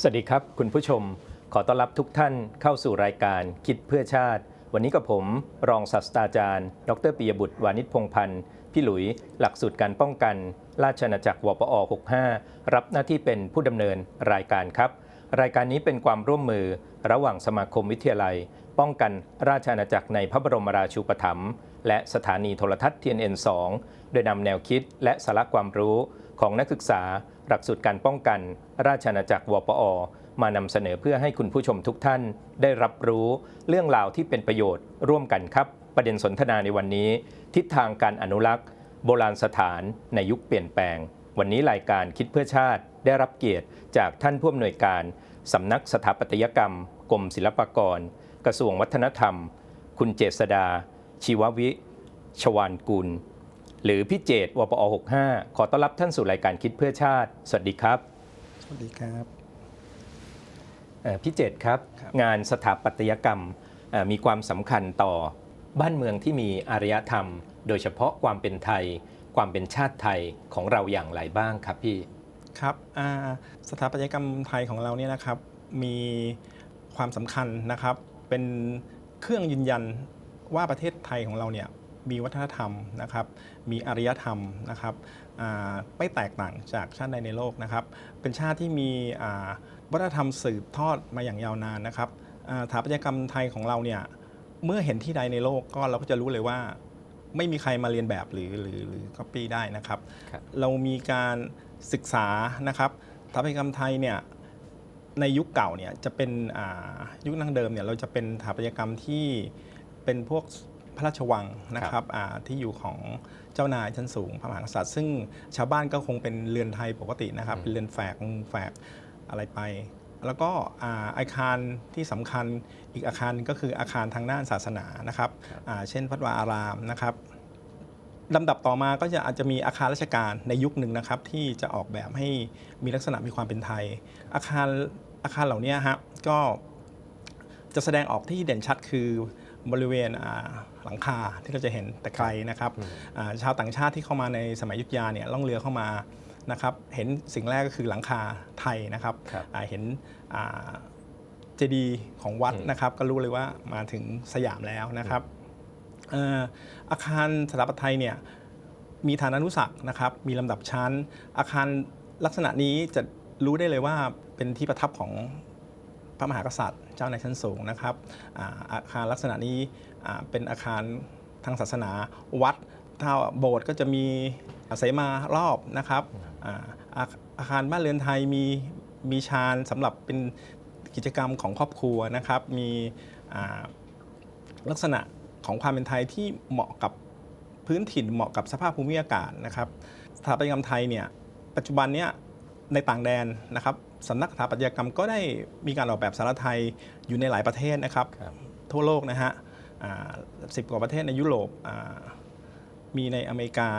สวัสดีครับ คุณผู้ชม ขอต้อนรับทุกท่านเข้าสู่รายการคิดเพื่อชาติ วันนี้กับผม รองศาสตราจารย์ ดรปิยบุตรวานิชพงพันธ์พี่หลุย หลักสูตรการป้องกัน ราชอาณาจักรวปอ 65 รับหน้าที่เป็นผู้ดำเนินรายการครับ รายการนี้เป็นความร่วมมือระหว่างสมาคมวิทยาลัย ป้องกันราชอาณาจักรในพระบรมราชูปถัมภ์และสถานีโทรทัศน์ TNN2 โดยนำแนวคิดและสาระความรู้ของนักศึกษา หลักสูตรการป้องกันราชอาณาจักรวปอ มานำเสนอเพื่อให้คุณผู้ชมทุกท่าน ได้รับรู้เรื่องราวที่เป็นประโยชน์ร่วมกันครับ ประเด็นสนทนาในวันนี้ ทิศทางการอนุรักษ์ โบราณสถานในยุคเปลี่ยนแปลง วันนี้รายการคิดเพื่อชาติได้รับเกียรติจากท่านผู้อำนวยการสำนักสถาปัตยกรรมกรมศิลปากร กระทรวงวัฒนธรรม คุณเจษดา ชีววิ ชวานกุล หรือพี่เจตวปอ65 ขอต้อนรับท่านสู่รายการคิดเพื่อชาติ สวัสดีครับ สวัสดีครับเอ่อพี่เจตครับครับ งานสถาปัตยกรรมเอ่อมีความสำคัญต่อบ้านเมืองที่มีอารยธรรม โดยเฉพาะความเป็นไทย ความเป็นชาติไทยของเราอย่างไรบ้างครับพี่ ครับอ่าสถาปัตยกรรมไทยของเราเนี่ยนะครับมีความสำคัญนะครับเป็นเครื่องยืนยันว่าประเทศไทยของเราเนี่ย มีวัฒนธรรมนะครับมีอารยธรรมนะครับอ่าไม่แตกต่างจากชาติใดในโลกนะครับ เป็นชาติที่มีอ่าวัฒนธรรมสืบทอดมาอย่างยาวนานนะครับอ่าสถาปัตยกรรมไทยของเราเนี่ยเมื่อเห็นที่ใดในโลกก็เราก็จะรู้เลยว่าไม่มีใครมาเรียนแบบหรือหรือหรือ copy ได้นะครับครับ เรามีการศึกษานะครับสถาปัตยกรรมไทยเนี่ยในยุคเก่าเนี่ยจะเป็นอ่ายุคนั่งเดิมเนี่ยเราจะเป็นสถาปัตยกรรมที่เป็นพวก พระราชวังนะครับอ่าที่อยู่ของเจ้านายชั้นสูงพระมหากษัตริย์ ซึ่งชาวบ้านก็คงเป็นเรือนไทยปกตินะครับอืมเป็นเรือนแฝกมุงแฝกอะไรไป แล้วก็อ่าอาคารที่สำคัญอีกอาคารหนึ่งก็คืออาคารทางด้านศาสนานะครับอ่าเช่นพัดวาอารามนะครับลำดับต่อมาก็จะอาจจะมีอาคารราชการในยุคหนึ่งนะครับ ที่จะออกแบบให้มีลักษณะมีความเป็นไทย อาคารอาคารเหล่านี้ฮะก็จะแสดงออกที่เด่นชัดคือ บริเวณอ่าหลังคาที่เราจะเห็นแต่ไกลนะครับอ่าชาวต่างชาติที่เข้ามาในสมัยอยุทธยาเนี่ยล่องเรือเข้ามานะครับเห็นสิ่งแรกก็คือหลังคาไทยนะครับครับอ่าเห็นเจดีย์ของวัดอืมนะครับก็รู้เลยว่ามาถึงสยามแล้วนะครับเอ่ออาคารสถาปัตย์ไทยเนี่ยมีฐานานุสักษ์นะครับมีลำดับชั้น อาคารลักษณะนี้จะรู้ได้เลยว่าเป็นที่ประทับของพระมหากษัตริย์ เจ้าในชั้นสูงนะครับอาอาคารลักษณะนี้เป็นอาคารทางศาสนาวัดถ้าโบสถ์ก็จะมีเสมารอบนะครับอาอาอาคารบ้านเรือนไทยมีมีชานสำหรับเป็นกิจกรรมของครอบครัวนะครับ มีลักษณะของความเป็นไทยที่เหมาะกับพื้นถิ่นเหมาะกับสภาพภูมิอากาศนะครับสถาปัตยกรรมไทยเนี่ยปัจจุบันเนี้ย ในต่างแดนนะครับสำนักสถาปัตยกรรมก็ได้มีการออกแบบสารไทยอยู่ในหลายประเทศนะครับครับทั่วโลกนะฮะสิบกว่าประเทศในยุโรปอ่ามีในอเมริกา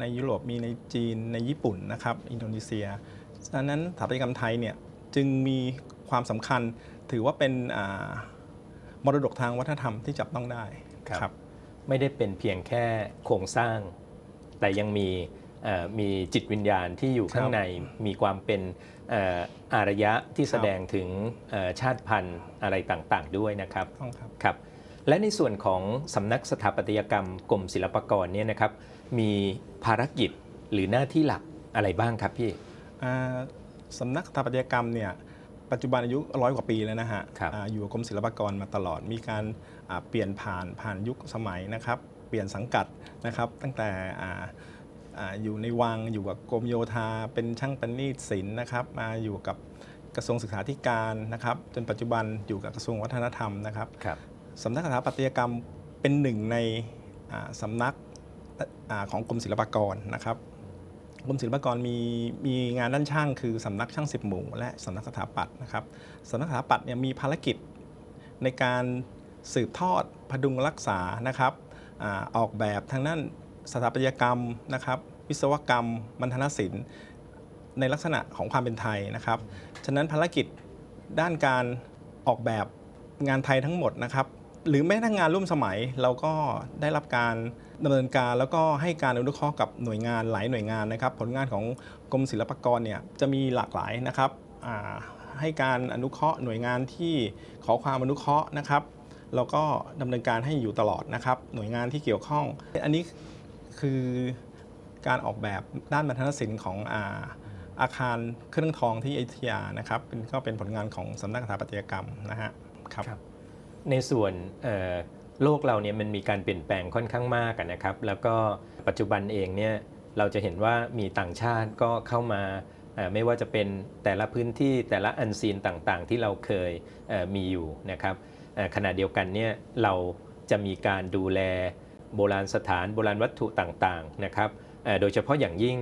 ในยุโรปมีในจีนในญี่ปุ่นนะครับอินโดนีเซียดังนั้นสถาปัตยกรรมไทยเนี่ยจึงมีความสำคัญถือว่าเป็นอ่ามรดกทางวัฒนธรรมที่จับต้องได้ครับครับ ไม่ได้เป็นเพียงแค่โครงสร้าง แต่ยังมีเอ่อ มีจิตวิญญาณที่อยู่ข้างในมีความเป็นเอ่ออารยะที่แสดงถึงเอ่อชาติพันธุ์อะไรต่างๆ ด้วยนะครับต้องครับครับและในส่วนของสำนักสถาปัตยกรรมกรมศิลปากรเนี่ยนะครับ มีภารกิจหรือหน้าที่หลักอะไรบ้างครับพี่อ่าสำนักสถาปัตยกรรมเนี่ยปัจจุบันอายุร้อยกว่าปีแล้วนะฮะครับอ่าอยู่กับกรมศิลปากรมาตลอดมีการอ่าเปลี่ยนผ่านผ่านยุคสมัยนะครับ เปลี่ยนสังกัดนะครับ ตั้งแต่ อ่าอ่าอยู่ในวังอยู่กับกรมโยธา เป็นช่างประณีตศิลป์นะครับ มาอยู่กับกระทรวงศึกษาธิการนะครับ จนปัจจุบันอยู่กับกระทรวงวัฒนธรรมนะครับครับสำนักสถาปัตยกรรมเป็นหนึ่งในอ่าสำนักอ่าของกรมศิลปากรนะครับกรมศิลปากรมีมีงานด้านช่างคือสำนักช่างสิบหมู่และสำนักสถาปัตย์นะครับสำนักสถาปัตย์เนี่ยมีภารกิจในการสืบทอดพดุงรักษานะครับอาออกแบบทางด้าน สถาปัตยกรรมนะครับวิศวกรรมบรรณศิลป์ ในลักษณะของความเป็นไทยนะครับฉะนั้นภารกิจด้านการออกแบบงานไทยทั้งหมดนะครับหรือแม้ทั้งงานร่วมสมัยเราก็ได้รับการดำเนินการแล้วก็ให้การอนุเคราะห์กับหน่วยงานหลายหน่วยงานนะครับ ผลงานของกรมศิลปากรเนี่ยจะมีหลากหลายนะครับให้การอนุเคราะห์หน่วยงานที่ขอความอนุเคราะห์นะครับเราก็ดำเนินการให้อยู่ตลอดนะครับ หน่วยงานที่เกี่ยวข้อง อันนี้ คือการออกแบบด้านบรรณศิลป์ของอาอาคารเครื่องทองที่อยุธยานะครับเป็นก็เป็นผลงานของสำนักสถาปัตยกรรมนะฮะครับรบในส่วนโลกเราเนี่ยมันมีการเปลี่ยนแปลงค่อนข้างมากอะนะครับ แล้วก็ปัจจุบันเองเนี่ยเราจะเห็นว่ามีต่างชาติก็เข้ามาไม่ว่าจะเป็นแต่ละพื้นที่แต่ละอันซีนต่างๆ ที่เราเคยมีอยู่นะครับขณะเดียวกันเนี่ยเราจะมีการดูแล โบราณสถานโบราณวัตถุต่างๆนะครับโดยเฉพาะอย่างยิ่ง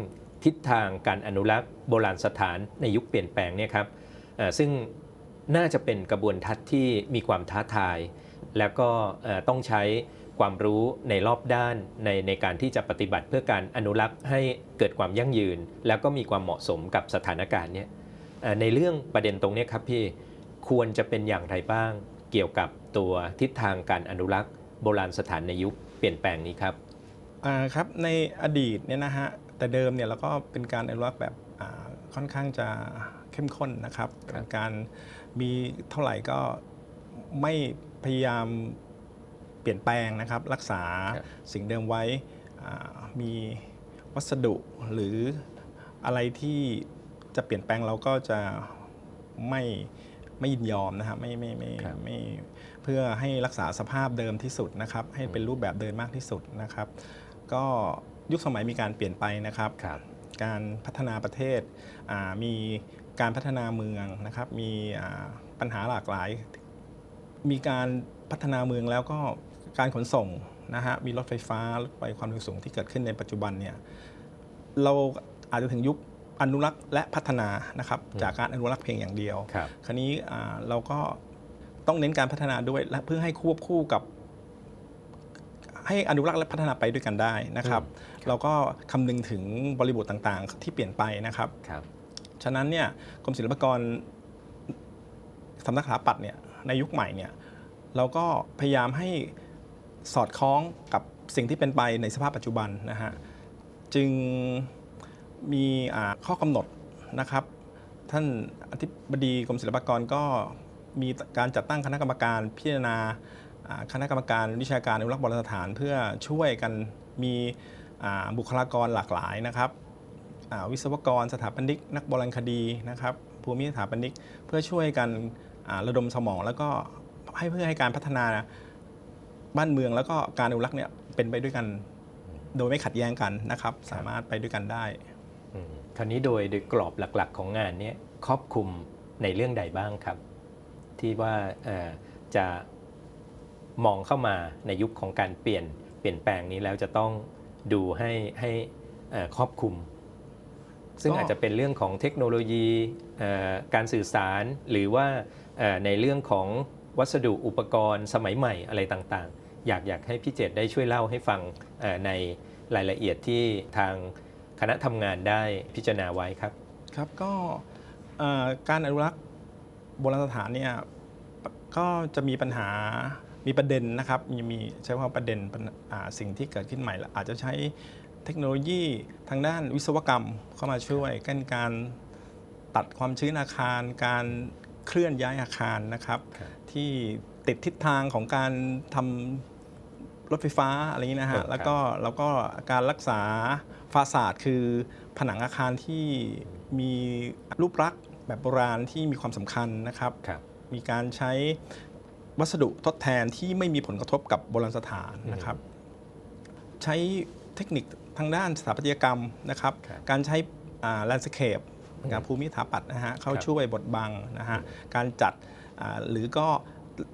ทิศทางการอนุรักษ์โบราณสถานในยุคเปลี่ยนแปลงเนี่ยครับซึ่งน่าจะเป็นกระบวนทัศน์ที่มีความท้าทาย แล้วก็ต้องใช้ความรู้ในรอบด้านในในการที่จะปฏิบัติเพื่อการอนุรักษ์ให้เกิดความยั่งยืน แล้วก็มีความเหมาะสมกับสถานการณ์เนี้ยในเรื่องประเด็นตรงนี้ครับพี่ควรจะเป็นอย่างไรบ้างเกี่ยวกับตัวทิศทางการอนุรักษ์โบราณสถานในยุค ปลี่ยนแปลงนี้ครับอ่าครับในอดีตเนี่ยนะฮะแต่เดิมเนี่ยเราก็เป็นการอนุรักษ์แบบอ่าค่อนข้างจะเข้มข้นนะครับครับเป็นการมีเท่าไหร่ก็ไม่พยายามเปลี่ยนแปลงนะครับ รักษาสิ่งเดิมไว้อ่ามีวัสดุหรืออะไรที่จะเปลี่ยนแปลงเราก็จะไม่ ไม่ยินยอมนะครับไม่ไม่ไม่ครับ ไม่เพื่อให้รักษาสภาพเดิมที่สุดนะครับ ให้เป็นรูปแบบเดิมมากที่สุดนะครับ ก็ยุคสมัยมีการเปลี่ยนไปนะครับ ครับ การพัฒนาประเทศอ่ามีการพัฒนาเมืองนะครับ มีอ่าปัญหาหลากหลาย มีการพัฒนาเมืองแล้วก็การขนส่งนะฮะมีรถไฟฟ้ารถไฟความเร็วสูงที่เกิดขึ้นในปัจจุบันเนี่ยเราอาจจะถึงยุค อนุรักษ์และพัฒนานะครับจากการอนุรักษ์เพียงอย่างเดียว ครับ คราวนี้อ่าเราก็ต้องเน้นการพัฒนาด้วยและเพื่อให้ควบคู่กับ ให้อนุรักษ์และพัฒนาไปด้วยกันได้นะครับ เราก็คำนึงถึงบริบทต่างๆ ที่เปลี่ยนไปนะครับ ครับ ฉะนั้นเนี่ยกรมศิลปากรสำนักสถาปัตย์เนี่ยในยุคใหม่เนี่ยเราก็พยายามให้สอดคล้องกับสิ่งที่เป็นไปในสภาพปัจจุบันนะฮะจึง มีข้อกำหนดนะครับ ท่านอธิบดีกรมศิลปากรก็มีการจัดตั้งคณะกรรมการพิจารณาคณะกรรมการวิชาการอนุรักษ์โบราณสถาน เพื่อช่วยกันมีบุคลากรหลากหลายนะครับวิศวกรสถาปนิก นักโบราณคดีนะครับภูมิสถาปนิกเพื่อช่วยกันระดมสมอง แล้วก็ให้เพื่อให้การพัฒนาบ้านเมืองแล้วก็การอนุรักษ์เนี่ยเป็นไปด้วยกัน โดยไม่ขัดแย้งกันนะครับ สามารถไปด้วยกันได้ คราวนี้โดยโดยกรอบหลักๆ ของงานนี้ครอบคลุมในเรื่องใดบ้างครับ ที่ว่าจะมองเข้ามาในยุคของการเปลี่ยนเปลี่ยนแปลงนี้แล้วจะต้องดูให้ให้ครอบคลุม ซึ่งอาจจะเป็นเรื่องของเทคโนโลยีการสื่อสารหรือว่าในเรื่องของวัสดุอุปกรณ์สมัยใหม่อะไรต่างๆ อยากอยากให้พี่เจตได้ช่วยเล่าให้ฟังในรายละเอียดที่ทาง ณะทำงานได้พิจารณาไว้ครับ ครับก็เอ่อการอนุรักษ์โบราณสถานเนี่ยก็จะมีปัญหามีประเด็นนะครับมีมีใช้คำว่าประเด็นปัญอ่าสิ่งที่เกิดขึ้นใหม่ละอาจจะใช้เทคโนโลยีทางด้านวิศวกรรมเข้ามาช่วยกันการตัดความชื้นอาคาร การเคลื่อนย้ายอาคารนะครับ ครับที่ติดทิศทางของการทำรถไฟฟ้าอะไรอย่างนี้นะครัฮะบ แล้วก็แล้วก็การรักษา ฟาสาดคือผนังอาคารที่มีรูปลักษณ์แบบโบราณที่มีความสำคัญนะครับ ครับ มีการใช้วัสดุทดแทนที่ไม่มีผลกระทบกับโบราณสถานนะครับ ใช้เทคนิคทางด้านสถาปัตยกรรมนะครับ ครับการใช้แลนด์สเคปการภูมิสถาปัตย์นะฮะเข้าครับ ช่วยบดบังนะฮะการจัดอ่าหรือก็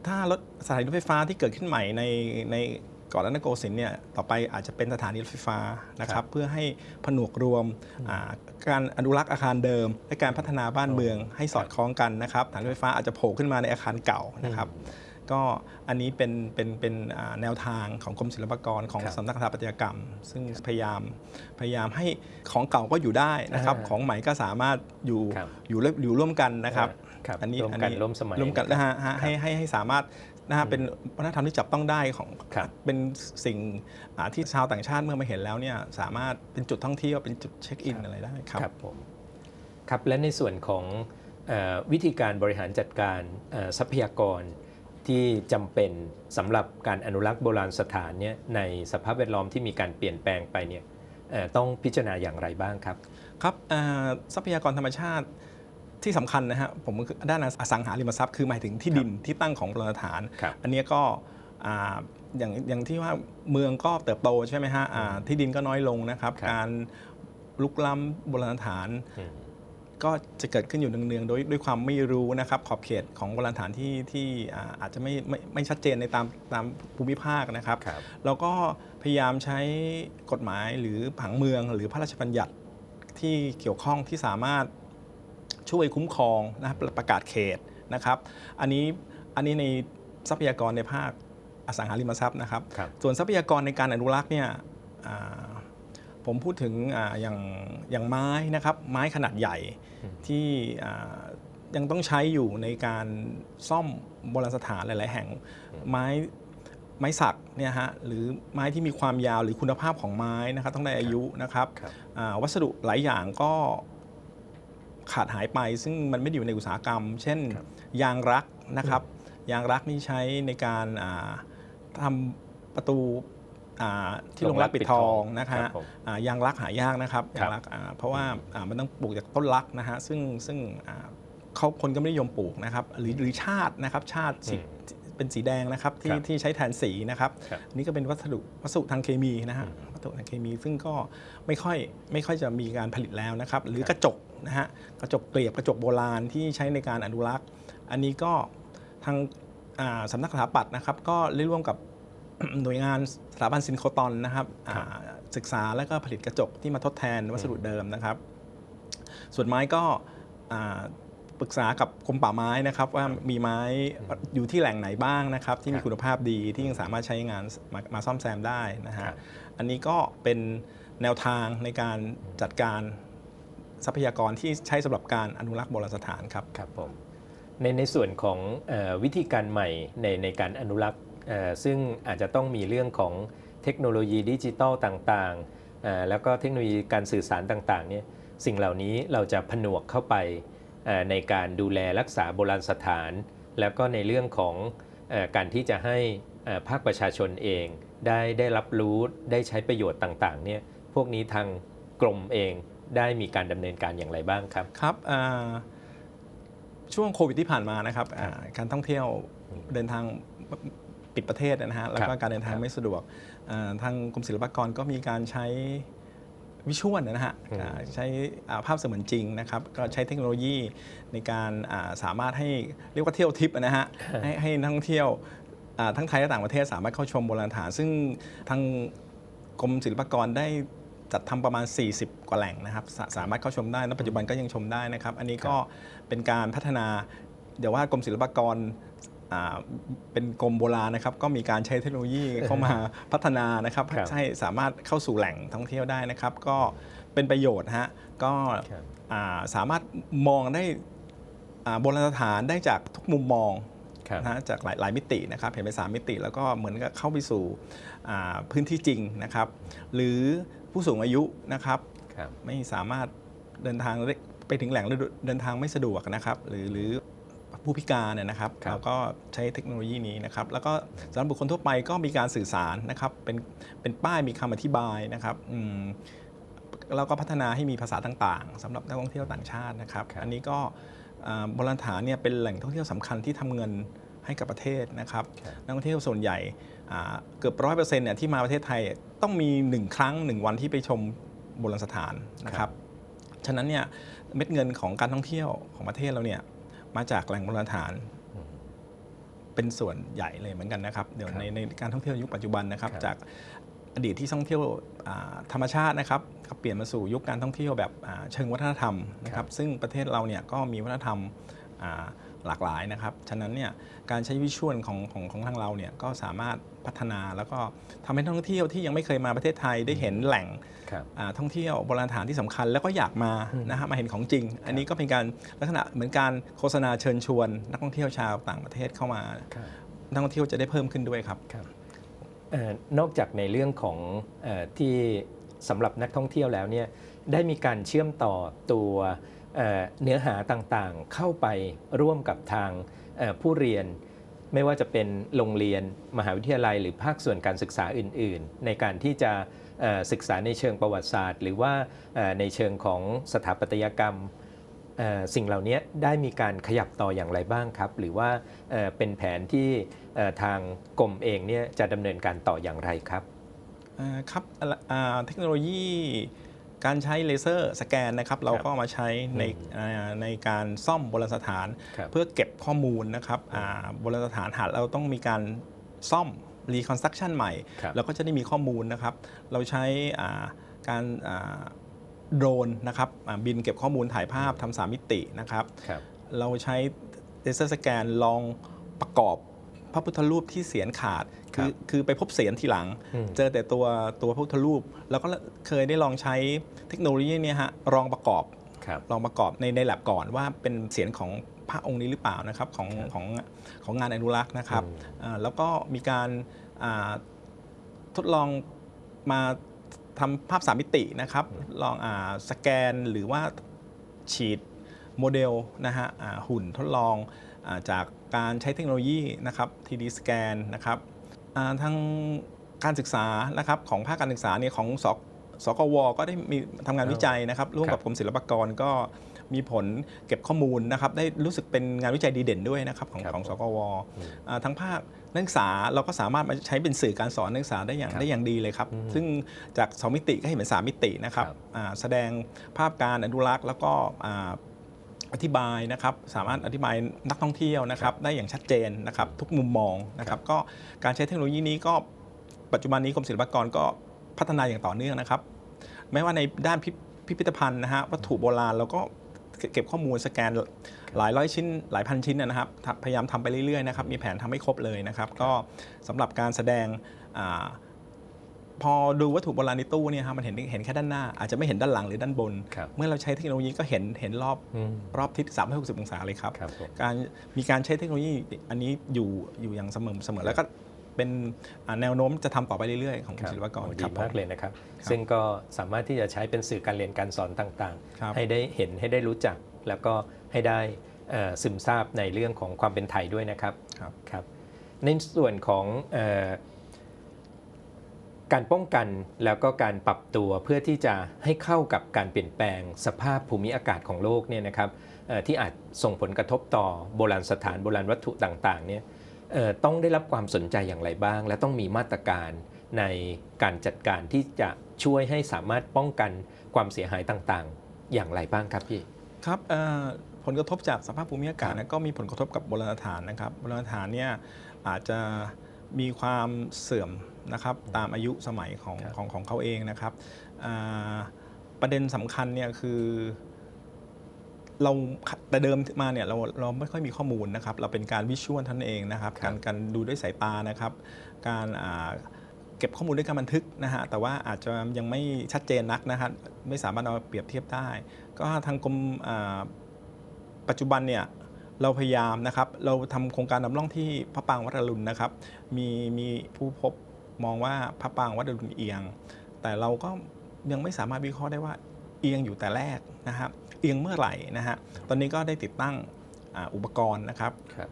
ถ้ารถสถานีรถไฟฟ้าที่เกิดขึ้นใหม่ในในเกาะล้านนาโกสินทร์เนี่ยต่อไปอาจจะเป็นสถานีรถไฟฟ้านะครับเพื่อให้ผนวกรวมอ่าการอนุรักษ์อาคารเดิม และการพัฒนาบ้านเมืองให้สอดคล้องกันนะครับสถานีรถไฟฟ้าอาจจะโผล่ขึ้นมาในอาคารเก่านะครับก็อันนี้เป็นเป็นเป็นอ่าแนวทางของกรมศิลปากรของครับสำนักสถาปัตยกรรม ซึ่งพยายามพยายามให้ของเก่าก็อยู่ได้นะครับอ่าของใหม่ก็สามารถอยู่ครับอยู่ร่วมอยู่ร่วมกันนะครับครับ อันนี้ร่วมอันกันนี้ร่วมสมัยร่วมกันนะนะคฮะรับฮะให้ให้ให้สามารถนะฮะเป็นวัฒนธรรมที่จับต้องได้ของครับเป็นสิ่งอ่าที่ชาวต่างชาติเมื่อมาเห็นแล้วเนี่ยสามารถเป็นจุดท่องเที่ยวเป็นจุดเช็คอินอะไรได้ครับครับผมครับและในส่วนของเอ่อวิธีการบริหารจัดการเอ่อทรัพยากรที่จำเป็นสำหรับการอนุรักษ์โบราณสถานเนี่ยในสภาพแวดล้อมที่มีการเปลี่ยนแปลงไปเนี่ยเอ่อต้องพิจารณาอย่างไรบ้างครับ ครับอ่าทรัพยากรธรรมชาติ ที่สำคัญนะฮะผมคือด้านอสังหาริมทรัพย์คือหมายถึงที่ดินที่ตั้งของโบราณสถานครับอันเนี้ยก็อ่าอย่างอย่างที่ว่าเมืองก็เติบโตใช่ไหมฮะอ่าที่ดินก็น้อยลงนะครับครับการลุกล้ำโบราณสถานอืมก็จะเกิดขึ้นอยู่เนืองๆโดยด้วยความไม่รู้นะครับ ขอบเขตของโบราณสถานที่ที่อ่าอาจจะไม่ไม่ไม่ชัดเจนในตามตามภูมิภาคนะครับครับเราก็พยายามใช้กฎหมายหรือผังเมืองหรือพระราชบัญญัติที่เกี่ยวข้องที่สามารถ ช่วยคุ้มครองนะครับประกาศเขตนะครับ อันนี้อันนี้ในทรัพยากรในภาคอสังหาริมทรัพย์นะครับครับส่วนทรัพยากรในการอนุรักษ์เนี่ยอ่าผมพูดถึงอาอย่างอย่างไม้นะครับ ไม้ขนาดใหญ่อืมที่อ่ายังต้องใช้อยู่ในการซ่อมโบราณสถานหลาย ๆ แห่งไม้ไม้สักเนี่ยฮะหรือไม้ที่มีความยาวหรือคุณภาพของไม้นะครับต้องได้อายุนะครับครับอ่าวัสดุหลายอย่างก็ ขาดหายไป ซึ่งมันไม่ได้อยู่ในอุตสาหกรรม เช่นครับยางรักนะครับ ยางรักนี่ใช้ในการอ่าทำประตูอ่าที่ลงรักปิดทองนะครัฮะบผมอ่ายางรักหายากนะครับครัยาบงรักอ่าเพราะว่าอ่ามันต้องปลูกจากต้นรักนะฮะซึ่งซึ่งอ่าเขาคนก็ไม่นิยมปลูกนะครับ หรือหรือชาตินะครับชาติสีอืมเป็นสีแดงนะครับที่ครับที่ใช้แทนสีนะครับครับ นี่ก็เป็นวัสดุวัสดุทางเคมีนะฮะ วัสดุทางเคมี ซึ่งก็ไม่ค่อยไม่ค่อยจะมีการผลิตแล้วนะครับ หรือกระจกนะฮะกระจกเกลียบกระจกโบราณที่ใช้ในการอนุรักษ์ อันนี้ก็ทางาสำนักสถาปัตย์นะครับ ก็ได้ร่วมกับหน่วยงานสถาบันซินโคตอนนะครับศึกษาและก็ผลิตกระจกที่มาทดแทนวัสดุเดิมนะครับ ส่วนไม้ก็ปรึกษากับกรมป่าไม้นะครับ ว่ามีไม้อยู่ที่แหล่งไหนบ้างนะครับ ที่มีคุณภาพดีที่ยังสามารถใช้งานมามาซ่อมแซมได้นะฮะ อันนี้ก็เป็นแนวทางในการจัดการทรัพยากรที่ใช้สำหรับการอนุรักษ์โบราณสถานครับ ครับผมในในส่วนของออวิธีการใหม่ในในการอนุรักษ์ซึ่งอาจจะต้องมีเรื่องของเทคโนโลยีดิจิตอลต่างๆ แล้วก็เทคโนโลยีการสื่อสารต่างๆเนี่ยสิ่งเหล่านี้เราจะผนวกเข้าไปในการดูแลรักษาโบราณสถาน แล้วก็ในเรื่องของอการที่จะให้ ภาคประชาชนเองได้ได้รับรู้ได้ใช้ประโยชน์ต่างๆเนี่ยพวกนี้ทางกรมเองได้มีการดำเนินการอย่างไรบ้างครับครับอ่าช่วงโควิดที่ผ่านมานะครับอ่าการท่องเที่ยวเดินทางปิดประเทศนะฮะแล้วก็การเดินทางครับไม่สะดวกอ่าทางกรมศิลปากรก็มีการใช้วิชวลนะฮะอืมอ่าใช้อ่าภาพเสมือนจริงนะครับก็ใช้เทคโนโลยีในการอ่าสามารถให้เรียกว่าเที่ยวทิปนะฮะให้ให้นักท่องเที่ยวอ่า ทั้งไทยและต่างประเทศสามารถเข้าชมโบราณสถาน ซึ่งทางกรมศิลปากรได้จัดทำประมาณ 40 กว่าแหล่งนะครับสาสามารถเข้าชมได้และปัจจุบันก็ยังชมได้นะครับ อันนี้ก็เป็นการพัฒนา เดี๋ยวว่ากรมศิลปากรอ่าเป็นกรมโบราณนะครับ ก็มีการใช้เทคโนโลยีเข้ามา พัฒนานะครับครับ ให้สามารถเข้าสู่แหล่งท่องเที่ยวได้นะครับ ก็เป็นประโยชน์ฮะก็ครับอ่าสามารถมองได้อ่าโบราณสถานได้จากทุกมุมมองครับ นะฮะจากหลายหลายมิตินะครับเห็นเป็นสามมิติ แล้วก็เหมือนกับเข้าไปสู่อ่าพื้นที่จริงนะครับ หรือผู้สูงอายุนะครับครับไม่สามารถเดินทางได้ไปถึงแหล่งเดินทางไม่สะดวกนะครับ หรือหรือผู้พิการเนี่ยนะครับครับเราก็ใช้เทคโนโลยีนี้นะครับ แล้วก็สำหรับบุคคลทั่วไปก็มีการสื่อสารนะครับเป็นเป็นป้ายมีคำอธิบายนะครับอืมแล้วก็พัฒนาให้มีภาษาต่างๆสำหรับนักท่องเที่ยวต่างชาตินะครับครับอันนี้ก็อ่า โบราณสถานเนี่ยเป็นแหล่งท่องเที่ยวสำคัญที่ทำเงินให้กับประเทศนะครับครับนักท่องเที่ยวส่วนใหญ่อ่าเกือบร้อยเปอร์เซ็นต์เนี่ยที่มาประเทศไทยต้องมีหนึ่งครั้งหนึ่งวันที่ไปชมโบราณสถานนะครับฉะนั้นเนี่ยเม็ดเงินของการท่องเที่ยวของประเทศเราเนี่ยมาจากแหล่งโบราณสถานเป็นส่วนใหญ่เลยเหมือนกันนะครับเดี๋ยวครับในในการท่องเที่ยวยุคปัจจุบันนะครับครับจากอดีตที่ท่องเที่ยวอ่าธรรมชาตินะครับ ก็เปลี่ยนมาสู่ยุคการท่องเที่ยวแบบอ่าเชิงวัฒนธรรมนะครับซึ่งประเทศเราเนี่ยก็มีวัฒนธรรมอ่าหลากหลายนะครับ ฉะนั้นเนี่ยการใช้วิชวลของของของทางเราเนี่ยก็สามารถพัฒนาแล้วก็ทำให้นักท่องเที่ยวที่ยังไม่เคยมาประเทศไทยได้เห็นแหล่งครับอ่าท่องเที่ยวโบราณสถานที่สำคัญแล้วก็อยากมาอืมนะฮะมาเห็นของจริง อันนี้ก็เป็นการลักษณะเหมือนการโฆษณาเชิญชวน นักท่องเที่ยวชาวต่างประเทศเข้ามาครับนักท่องเที่ยวจะได้เพิ่มขึ้นด้วยครับครับเอ่อนอกจากในเรื่องของเออที่ สำหรับนักท่องเที่ยวแล้วเนี่ยได้มีการเชื่อมต่อตัวเนื้อหาต่างๆ เข้าไปร่วมกับทางผู้เรียน ไม่ว่าจะเป็นโรงเรียนมหาวิทยาลัย หรือภาคส่วนการศึกษาอื่น ๆ ในการที่จะศึกษาในเชิงประวัติศาสตร์ หรือว่าในเชิงของสถาปัตยกรรมสิ่งเหล่านี้ได้มีการขยับต่ออย่างไรบ้างครับ หรือว่าเป็นแผนที่ทางกรมเองเนี่ยจะดำเนินการต่ออย่างไรครับ ครับอ่าเทคโนโลยีการใช้เลเซอร์สแกนนะครับเราก็เอามาใช้ในอ่าในการซ่อมโบราณสถานครับเพื่อเก็บข้อมูลนะครับอ่าโบราณสถานหากเราต้องมีการซ่อม reconstruction ใหม่ครับเราก็จะได้มีข้อมูลนะครับ เราใช้อ่าการอ่าโดรนนะครับอ่าบินเก็บข้อมูลถ่ายภาพทำสามมิตินะครับครับเราใช้เลเซอร์สแกนลองประกอบพระพุทธรูปที่เสียนขาด ครับคือคือไปพบเสียนทีหลังอืมเจอแต่ตัวตัวพระพุทธรูป แล้วก็เคยได้ลองใช้เทคโนโลยีเนี่ยฮะลองประกอบครับลองประกอบในในแลบก่อนว่าเป็นเสียงของพระองค์นี้หรือเปล่านะครับของครับของของงานอนุรักษ์นะครับอืมอ่าแล้วก็มีการอ่าทดลองมาทำภาพสามมิตินะครับ ลองอาสแกนหรือว่าฉีดโมเดลนะฮะอ่าหุ่นทดลองอาจากการใช้เทคโนโลยีนะครับ 3D สแกนนะครับอ่า ทางการศึกษานะครับของภาคการศึกษาเนี่ยของสสกว ก็ได้มีทำงานวิจัยนะครับ ร่วมครักับบกรมศิลปากรก็มีผลเก็บข้อมูลนะครับ ได้รู้สึกเป็นงานวิจัยดีเด่นด้วยนะครับของครับของสกวอืมอ่าทั้งภาคนักศึกษาเราก็สามารถมาใช้เป็นสื่อการสอนนักศึกษาได้อย่างครับได้อย่างดีเลยครับอืมซึ่งจากสองมิติก็ให้เป็นสามมิตินะครับครับอ่าแสดงภาพการอนุรักษ์แล้วก็ อ่าอธิบายนะครับสามารถอธิบายนักท่องเที่ยวนะครับได้อย่างชัดเจนนะครับทุกมุมมองนะครับก็การใช้เทคโนโลยีนี้ก็ปัจจุบันนี้กรมศิลปากรก็พัฒนาอย่างต่อเนื่องนะครับไม่ว่าในด้านพิพิพิธภัณฑ์นะฮะวัตถุโบราณเราก็เก็บข้อมูลสแกนหลายร้อยชิ้น หลายพันชิ้นนะนะครับทำพยายามทำไปเรื่อยๆนะครับมีแผนทำให้ครบเลยนะครับ ก็สำหรับการแสดงอา พอดูวัตถุโบราณในตู้เนี่ยฮะมันเห็นเห็นแค่ด้านหน้า อาจจะไม่เห็นด้านหลังหรือด้านบน ครับเมื่อเราใช้เทคโนโลยีก็เห็นเห็นรอบอืมรอบทิศ360 องศาเลยครับ ครับผม การมีการใช้เทคโนโลยีอันนี้อยู่อยู่อย่างเสมอเสมอแล้วก็เป็นอ่าแนวโน้มจะทำต่อไปเรื่อยๆของกรมศิลปากรโอ้คดีรับผมากเลยนะครับครับ ซึ่งก็สามารถที่จะใช้เป็นสื่อการเรียนการสอนต่างครับ ๆ ให้ได้เห็นให้ได้รู้จัก แล้วก็ให้ได้เอ่อซึมซาบในเรื่องของความเป็นไทยด้วยนะครับ ครับ ครับในส่วนของเออ การป้องกันแล้วก็การปรับตัวเพื่อที่จะให้เข้ากับการเปลี่ยนแปลงสภาพภูมิอากาศของโลกเนี่ยนะครับที่อาจส่งผลกระทบต่อโบราณสถานโบราณวัตถุต่างๆเนี่ยต้องได้รับความสนใจอย่างไรบ้าง และต้องมีมาตรการในการจัดการที่จะช่วยให้สามารถป้องกันความเสียหายต่างๆ อย่างไรบ้างครับพี่ครับผลกระทบจากสภาพภูมิอากาศก็มีผลกระทบกับโบราณสถานนะครับโบราณสถานเนี่ยอาจจะมีความเสื่อม นะครับตามอายุสมัยของครับของของเขาเองนะครับอ่าประเด็นสำคัญเนี่ยคือเราแต่เดิมมาเนี่ยเราเราไม่ค่อยมีข้อมูลนะครับ เราเป็นการวิชวลท่านเองนะครับครับการการดูด้วยสายตานะครับ การอ่าเก็บข้อมูลด้วยการบันทึกนะฮะแต่ว่าอาจจะยังไม่ชัดเจนนักนะฮะไม่สามารถเอามาเปรียบเทียบได้ ก็ทางกรมอ่าปัจจุบันเนี่ยเราพยายามนะครับ เราทำโครงการนำร่องที่พระปรางวัดอรุณนะครับ มีมีผู้พบ มองว่าพระปรางวัดอรุณเอียง แต่เราก็ยังไม่สามารถวิเคราะห์ได้ว่าเอียงอยู่แต่แรกนะครับเอียงเมื่อไหร่นะฮะตอนนี้ก็ได้ติดตั้งอาอุปกรณ์นะครับครับ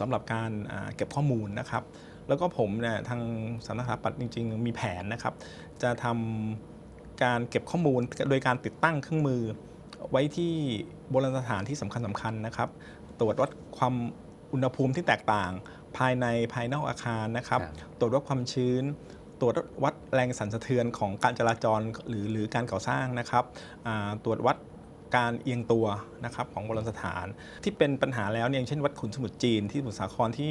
สำหรับการอ่าเก็บข้อมูลนะครับ แล้วก็ผมเนี่ยทางสำนักสถาปัตย์จริง ๆ มีแผนนะครับ จะทำการเก็บข้อมูลโดยการติดตั้งเครื่องมือ ไว้ที่โบราณสถานที่สำคัญสำคัญๆนะครับ ตรวจวัดความอุณหภูมิที่แตกต่าง ภายในภายนอกอาคารนะครับครับ ตรวจวัดความชื้น ตรวจวัดแรงสั่นสะเทือนของการจราจรหรือหรือการก่อสร้างนะครับอ่าตรวจวัดการเอียงตัวนะครับของโบราณสถาน ที่เป็นปัญหาแล้วเนี่ยอย่างเช่นวัดขุนสมุทรจีนที่สมุทรสาครที่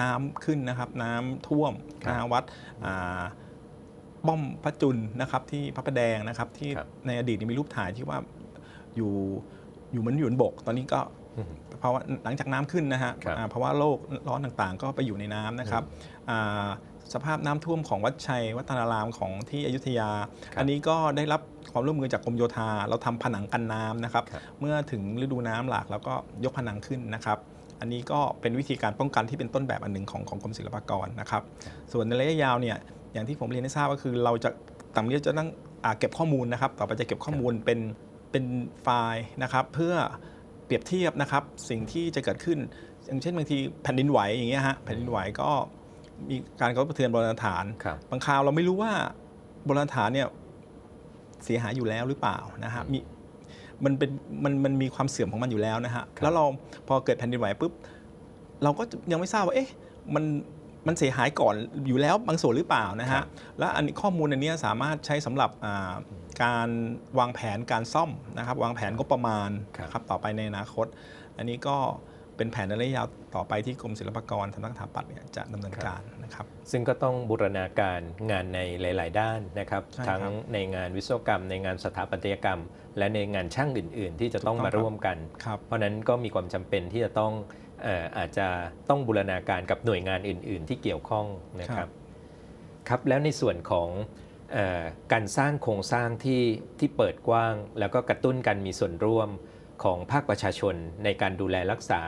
น้ำขึ้นนะครับ น้ำท่วมครับนะวัดอ่าป้อมพระจุลนะครับ ที่พระประแดงนะครับ ที่ครับในอดีตมีรูปถ่ายที่ว่าอยู่อยู่เหมือนอยู่บนบก ตอนนี้ก็ อืมเพราะว่าหลังจากน้ำขึ้นนะฮะครับอ่าเพราะว่าโลกร้อนต่างๆ ก็ไปอยู่ในน้ำนะครับอ่าสภาพน้ำท่วมของวัดชัย วัฒนารามของที่อยุธยาครับอันนี้ก็ได้รับความร่วมมือจากกรมโยธา เราทำผนังกันน้ำนะครับครับ เมื่อถึงฤดูน้ำหลากเราก็ยกผนังขึ้นนะครับอันนี้ก็เป็นวิธีการป้องกันที่เป็นต้นแบบอันหนึ่งของของกรมศิลปากรนะครับ ส่วนในระยะยาวเนี่ยอย่างที่ผมเรียนให้ทราบก็คือ เราจะต่างนี้จะต้องอาเก็บข้อมูลนะครับ ต่อไปจะเก็บข้อมูลเป็นเป็นไฟล์นะครับ เพื่อ เปรียบเทียบนะครับสิ่งที่จะเกิดขึ้น อย่างเช่นบางทีแผ่นดินไหวอย่างเงี้ยฮะแผ่นดินไหวก็มีการกระทบกระเทือนโบราณสถานครับบางคราวเราไม่รู้ว่าโบราณสถานเนี่ยเสียหายอยู่แล้วหรือเปล่านะฮะมีมันเป็นมันมันมีความเสื่อมของมันอยู่แล้วนะฮะครับแล้วเราพอเกิดแผ่นดินไหวปุ๊บเราก็ยังไม่ทราบว่าเอ๊ะมันมันเสียหายก่อนอยู่แล้วบางส่วนหรือเปล่านะครัฮะบและอันนี้ข้อมูลอันเนี้ยสามารถใช้สำหรับอ่า การวางแผนการซ่อมนะครับวางแผนงบประมาณครับนะครับต่อไปในอนาคต อันนี้ก็เป็นแผนในระยะยาวต่อไปที่กรมศิลปากรสำนักสถาปัตย์เนี่ยจะดำเนินการนะครับ ซึ่งก็ต้องบูรณาการงานในหลาย ๆ ด้านนะครับใช่ครับ ทั้งในงานวิศวกรรม ในงานสถาปัตยกรรม และในงานช่างอื่น ๆ ที่จะต้องถูกต้องมาครับร่วมกันครับเพราะฉะนั้นก็มีความจำเป็นที่จะต้องเอ่ออาจจะต้องบูรณาการกับหน่วยงานอื่น ๆ ที่เกี่ยวข้องนะคครัรับบครับแล้วในส่วนของเออ การสร้างโครงสร้างที่ที่เปิดกว้าง แล้วก็กระตุ้นการมีส่วนร่วมของภาคประชาชนในการดูแลรักษา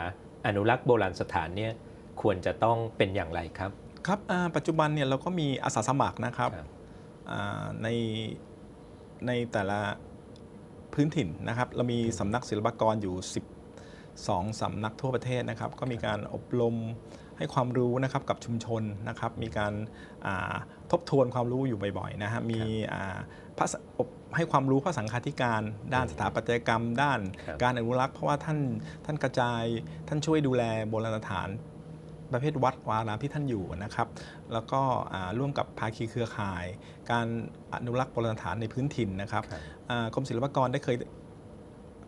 อนุรักษ์โบราณสถานเนี่ยควรจะต้องเป็นอย่างไรครับ ครับอ่าปัจจุบันเนี่ยเราก็มีอาสาสมัครนะครับครับอ่าในในแต่ละพื้นถิ่นนะครับ เรามีสำนักศิลปากรอยู่ 12สำนักทั่วประเทศนะครับ ก็มีการอบรม ให้ความรู้นะครับกับชุมชนนะครับมีการอ่าทบทวนความรู้อยู่บ่อยๆนะฮะมีอ่าพระสอบให้ความรู้พระสังฆาธิการ ด้านสถาปัตยกรรม ด้านครับการอนุรักษ์ เพราะว่าท่านท่านกระจายท่านช่วยดูแลโบราณสถานประเภทวัดวารามที่ท่านอยู่นะครับ แล้วก็อ่าร่วมกับภาคีเครือข่าย การอนุรักษ์โบราณสถานในพื้นถิ่นนะครับครับอ่ากรมศิลปากรได้เคย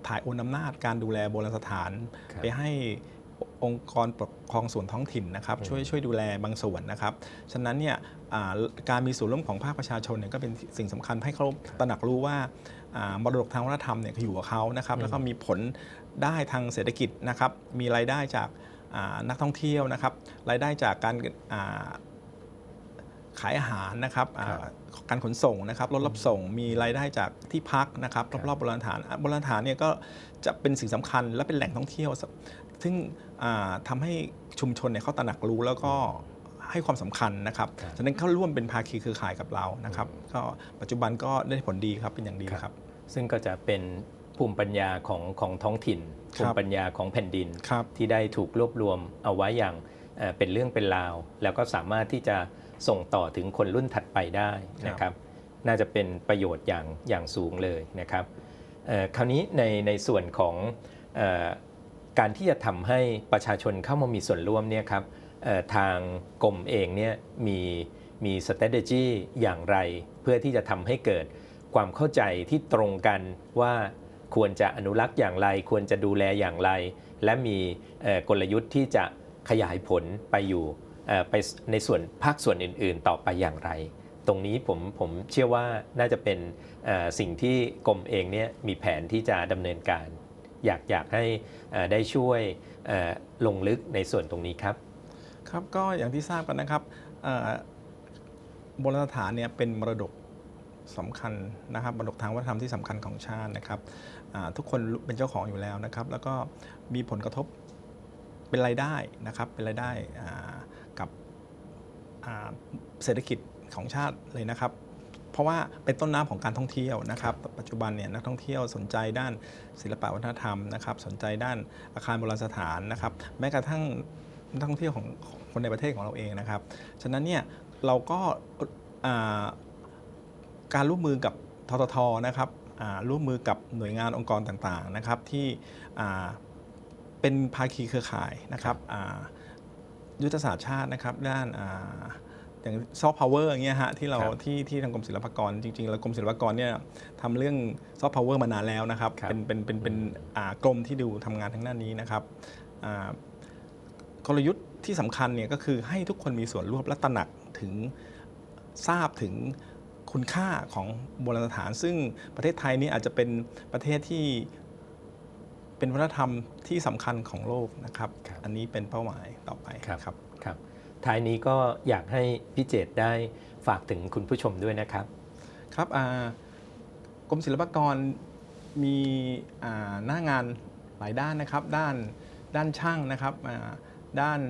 ถ่ายโอนอำนาจการดูแลโบราณสถานครับไปให้ องค์กรปกครองส่วนท้องถิ่นนะครับอืมช่วยช่วยดูแลบางส่วนนะครับ ฉะนั้นเนี่ยอ่าการมีส่วนร่วมของภาคประชาชนเนี่ยก็เป็นสิ่งสำคัญให้เขาตระหนักรู้ว่าอ่ามรดกทางวัฒนธรรมเนี่ยอยู่กับเขานะครับแล้วก็มีผลได้ทางเศรษฐกิจนะครับมีรายได้จากอ่านักท่องเที่ยวนะครับรายได้จากการอ่าขายอาหารนะครับอ่าครับการขนส่งนะครับรถรับส่งมีรายได้จากที่พักนะครับครับรอบๆโบราณสถานโบราณสถานเนี่ยก็จะเป็นสิ่งสำคัญและเป็นแหล่งท่องเที่ยว ซึ่งอ่าทำาให้ชุมชนเนี่ยเขาตระหนักรู้แล้วก็ให้ความสำคัญนะครับครับ ฉะนั้นเข้าร่วมเป็นภาคีเครือข่ายกับเรานะครับ ก็ปัจจุบันก็ได้ผลดีครับเป็นอย่างดีครับ ซึ่งก็จะเป็นภูมิปัญญาของของท้องถิ่นครับภูมิปัญญาของแผ่นดินครับที่ได้ถูกรวบรวมเอาไว้อย่างเอ่อเป็นเรื่องเป็นราว แล้วก็สามารถที่จะส่งต่อถึงคนรุ่นถัดไปได้นะครับ น่าจะเป็นประโยชน์อย่างอย่างสูงเลยนะครับเอ่อคราวนี้ในในส่วนของเออ การที่จะทำให้ประชาชนเข้ามามีส่วนร่วมเนี่ยครับทางกรมเองเนี่ยมีมี strategy อย่างไร เพื่อที่จะทำให้เกิดความเข้าใจที่ตรงกันว่าควรจะอนุรักษ์อย่างไร ควรจะดูแลอย่างไร และมีกลยุทธ์ที่จะขยายผลไปอยู่ไปในส่วนภาคส่วนอื่น ๆ ต่อไปอย่างไร ตรงนี้ผมผมเชื่อว่าน่าจะเป็นสิ่งที่กรมเองเนี่ยมีแผนที่จะดำเนินการ อยากอยากให้ได้ช่วยลงลึกในส่วนตรงนี้ครับ ครับก็อย่างที่ทราบกันนะครับโบราณสถานเนี่ยเป็นมรดกสำคัญนะครับมรดกทางวัฒนธรรมที่สำคัญของชาตินะครับทุกคนเป็นเจ้าของอยู่แล้วนะครับ แล้วก็มีผลกระทบเป็นรายได้นะครับเป็นรายได้กับเศรษฐกิจของชาติเลยนะครับ เพราะว่าเป็นต้นน้ำของการท่องเที่ยวนะครับ ปัจจุบันเนี่ยนักท่องเที่ยวสนใจด้านศิลปวัฒนธรรมนะครับ สนใจด้านอาคารโบราณสถานนะครับ แม้กระทั่งนักท่องเที่ยวของคนในประเทศของเราเองนะครับ ฉะนั้นเนี่ยเราก็การร่วมมือกับทททนะครับร่วมมือกับหน่วยงานองค์กรต่างๆนะครับที่เป็นภาคีเครือข่ายนะครับยุทธศาสตร์ชาตินะครับด้าน อ่าอย่างซอฟต์พาวเวอร์อย่างเงี้ยฮะที่เราครับที่ที่ทางกรมศิลปากรจริงๆแล้วกรมศิลปากรเนี่ยทำเรื่องซอฟต์พาวเวอร์มานานแล้วนะครับครับ เป็นเป็นเป็นเป็นอ่ากรมที่ดูทำงานทางด้านนี้นะครับอ่ากลยุทธ์ที่สำคัญเนี่ยก็คือให้ทุกคนมีส่วนร่วมและตระหนักถึงทราบถึงคุณค่าของโบราณสถาน ซึ่งประเทศไทยนี่อาจจะเป็นประเทศที่เป็นวัฒนธรรมที่สำคัญของโลกนะครับ ครับอันนี้เป็นเป้าหมายต่อไปครับ ครับครับ ท้ายนี้ก็อยากให้พี่เจตได้ฝากถึงคุณผู้ชมด้วยนะครับ ครับกรมศิลปากรมีหน้างานหลายด้านนะครับ ด้านด้านช่างนะครับด้าน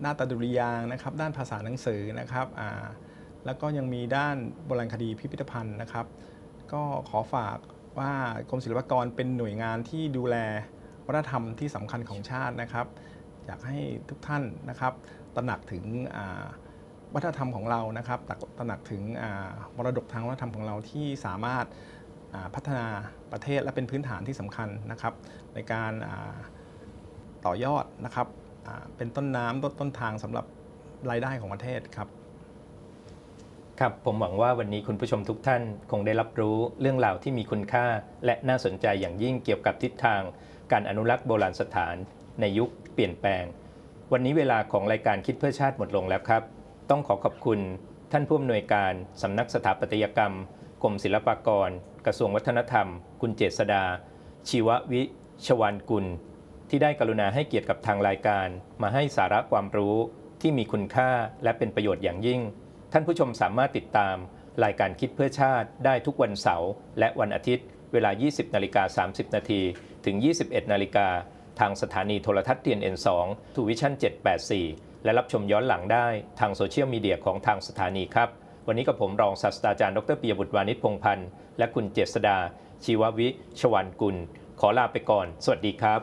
หน้าตาดุริยางนะครับ ด้านภาษาหนังสือนะครับแล้วก็ยังมีด้านโบราณคดีพิพิธภัณฑ์นะครับ ก็ขอฝากว่ากรมศิลปากรเป็นหน่วยงานที่ดูแลวัฒนธรรมที่สำคัญของชาตินะครับ อยากให้ทุกท่านนะครับ ตระหนักถึงวัฒนธรรมของเรานะครับตระหนักถึงมรดกทางวัฒนธรรมของเราที่สามารถพัฒนาประเทศและเป็นพื้นฐานที่สำคัญนะครับ ในการต่อยอดนะครับเป็นต้นน้ำต้นต้นทางสำหรับรายได้ของประเทศครับครับผมหวังว่าวันนี้คุณผู้ชมทุกท่านคงได้รับรู้เรื่องราวที่มีคุณค่า และน่าสนใจอย่างยิ่งเกี่ยวกับทิศทาง การอนุรักษ์โบราณสถานในยุคเปลี่ยนแปลง วันนี้เวลาของรายการคิดเพื่อชาติหมดลงแล้วครับ ต้องขอขอบคุณท่านผู้อำนวยการสำนักสถาปัตยกรรมกรมศิลปากร กระทรวงวัฒนธรรม คุณเจษดา ชีววิชวานกุล ที่ได้กรุณาให้เกียรติกับทางรายการ มาให้สาระความรู้ที่มีคุณค่าและเป็นประโยชน์อย่างยิ่ง ท่านผู้ชมสามารถติดตาม รายการคิดเพื่อชาติได้ทุกวันเสาร์และวันอาทิตย์ เวลา 20 นาฬิกา 30 นาทีถึง 21 นาฬิกา ทางสถานีโทรทัศน์ TNN2 ทูวิชั่น 784 และรับชมย้อนหลังได้ทางโซเชียลมีเดียของทางสถานีครับ วันนี้กับผมรองศาสตราจารย์ดรปิยบุตรวานิชพงพันธ์และคุณเจษดา ชีววิชวันกุล ขอลาไปก่อน สวัสดีครับ